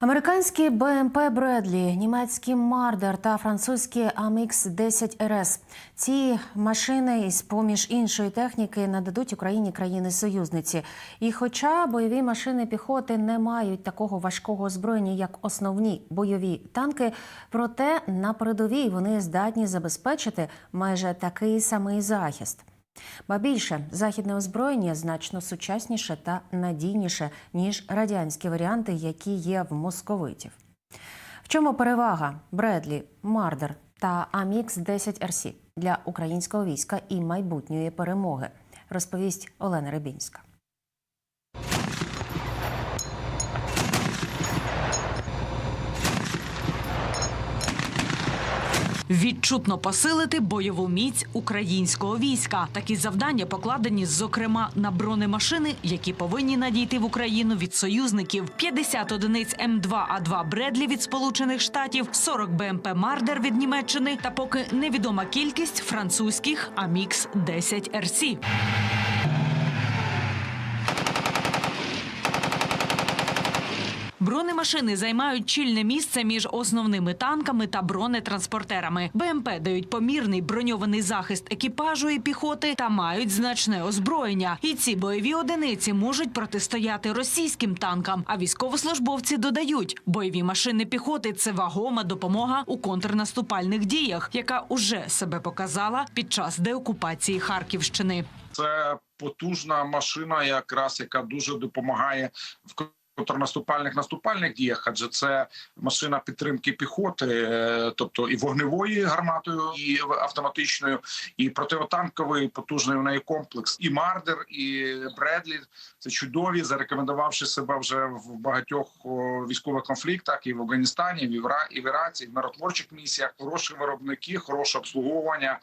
Американські БМП Бредлі, німецькі Мардер та французькі амікс 10 РС. Ці машини із поміж іншої техніки нададуть Україні країни-союзниці. І хоча бойові машини піхоти не мають такого важкого озброєння, як основні бойові танки, проте на передовій вони здатні забезпечити майже такий самий захист. Ба більше західне озброєння значно сучасніше та надійніше ніж радянські варіанти, які є в московитів. В чому перевага Бредлі, Мардер та Амікс 10 РС для українського війська і майбутньої перемоги, розповість Олена Рибінська. Відчутно посилити бойову міць українського війська. Такі завдання покладені, зокрема, на бронемашини, які повинні надійти в Україну від союзників: 50 одиниць М2А2 Бредлі від Сполучених Штатів, 40 БМП Мардер від Німеччини та поки невідома кількість французьких Амікс 10 РС. Бронемашини займають чільне місце між основними танками та бронетранспортерами. БМП дають помірний броньований захист екіпажу і піхоти та мають значне озброєння. І ці бойові одиниці можуть протистояти російським танкам. А військовослужбовці додають, бойові машини піхоти це вагома допомога у контрнаступальних діях, яка уже себе показала під час деокупації Харківщини. Це потужна машина, якраз яка дуже допомагає в контрнаступальних наступальних діях, адже це машина підтримки піхоти, е, тобто і вогневої гарматою, і автоматичною, і противотанковий потужний у неї комплекс, і Мардер, і Бредлі. Це чудові, зарекомендувавши себе вже в багатьох військових конфліктах і в Афганістані, і в Іра, і в Іраці, і в миротворчих місіях. Хороші виробники, хороше обслуговування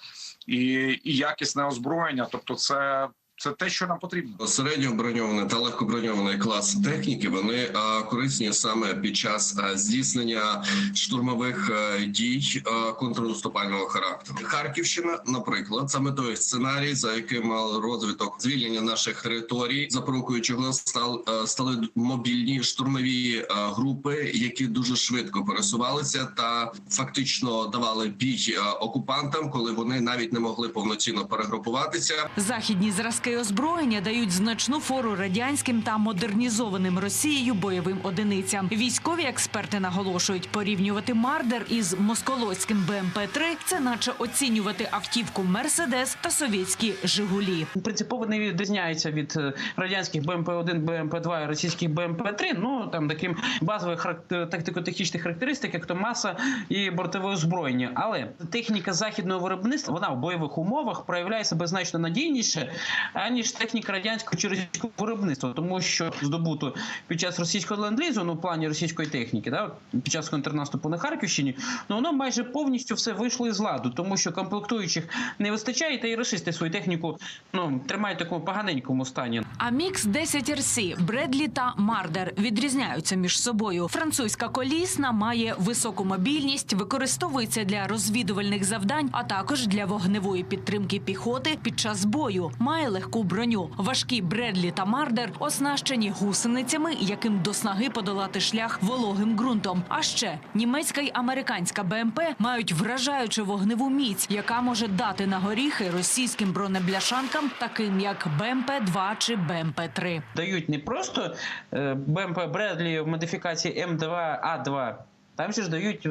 і, і якісне озброєння. Тобто, це. Це те, що нам потрібно. Середньо та легкоброньований клас техніки вони а, корисні саме під час а, здійснення штурмових а, дій а, контрнаступального характеру. Харківщина, наприклад, саме той сценарій, за яким мав розвиток звільнення наших територій, запорукою чого стал а, стали мобільні штурмові а, групи, які дуже швидко пересувалися та фактично давали бій а, окупантам, коли вони навіть не могли повноцінно перегрупуватися. Західні зразки озброєння дають значну фору радянським та модернізованим Росією бойовим одиницям. Військові експерти наголошують, порівнювати Мардер із москолоцьким БМП-3 – це наче оцінювати автівку Мерседес та совєтські Жигулі. принципово не відрізняється від е, радянських БМП-1, БМП-2 і російських БМП-3. Ну там таким базових тактико-технічних характеристик, як то маса і бортове озброєння. Але техніка західного виробництва вона в бойових умовах проявляє себе значно надійніше, аніж техніка радянського чи російського виробництва, тому що здобуто під час російського ленд-лізу, ну в плані російської техніки, да, під час контрнаступу на Харківщині, ну воно майже повністю все вийшло із ладу, тому що комплектуючих не вистачає, та і рашисти свою техніку ну тримають в такому поганенькому стані. Амікс 10 РС, Бредлі та Мардер відрізняються між собою. Французька колісна має високу мобільність, використовується для розвідувальних завдань, а також для вогневої підтримки піхоти під час бою. Має легку броню. Важкі Бредлі та Мардер оснащені гусеницями, яким до снаги подолати шлях вологим ґрунтом. А ще німецька й американська БМП мають вражаючу вогневу міць, яка може дати на горіхи російським бронебляшанкам, таким як БМП-2 чи БМП-3. Дають не просто е, БМП Бредлі в модифікації М2А2. Там ще ж дають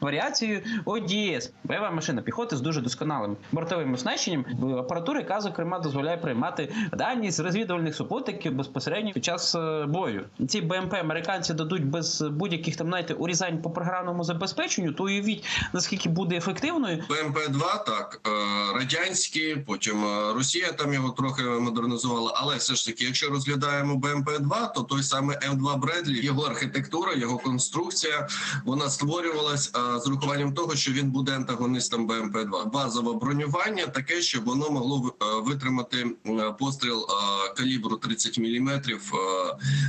варіацією ОДС. Бойова машина піхоти з дуже досконалим бортовим оснащенням, апаратура, яка зокрема дозволяє приймати дані з розвідувальних супутників безпосередньо під час е, бою. Ці БМП американці дадуть без будь-яких там знаєте, урізань по програмному забезпеченню. То уявіть наскільки буде ефективною БМП-2, так е, радянські, потім е, Росія там його трохи модернізувала. Але все ж таки, якщо розглядаємо БМП-2, то той самий М2 Бредлі, його архітектура, його конструкція, вона створювалась а, з урахуванням того, що він буде антагоністом БМП-2. Базове бронювання таке, щоб воно могло е, витримати е, постріл а, калібру 30 мм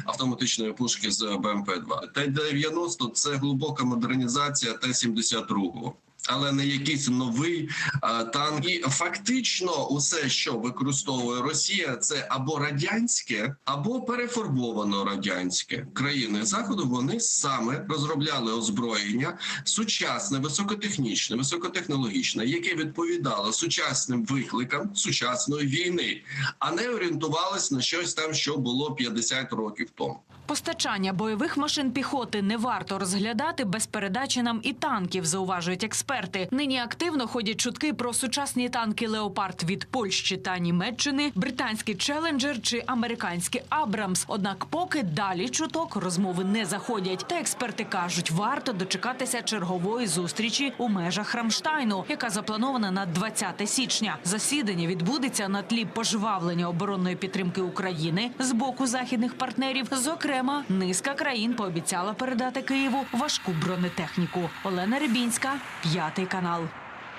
автоматичної пушки з БМП-2. Т-90 – це глибока модернізація Т-72. Але не якийсь новий а, танк. І фактично, усе, що використовує Росія, це або радянське, або перефарбовано радянське. Країни заходу вони саме розробляли озброєння сучасне, високотехнічне, високотехнологічне, яке відповідало сучасним викликам сучасної війни, а не орієнтувалось на щось там, що було 50 років тому. Постачання бойових машин піхоти не варто розглядати без передачі нам і танків, зауважують експерти. Нині активно ходять чутки про сучасні танки Леопард від Польщі та Німеччини, британський Челенджер чи американський Абрамс. Однак, поки далі чуток розмови не заходять. Та експерти кажуть, варто дочекатися чергової зустрічі у межах Рамштайну, яка запланована на 20 січня. Засідання відбудеться на тлі пожвавлення оборонної підтримки України з боку західних партнерів. Зокрема, низка країн пообіцяла передати Києву важку бронетехніку. Олена Рибінська, п'ятий канал.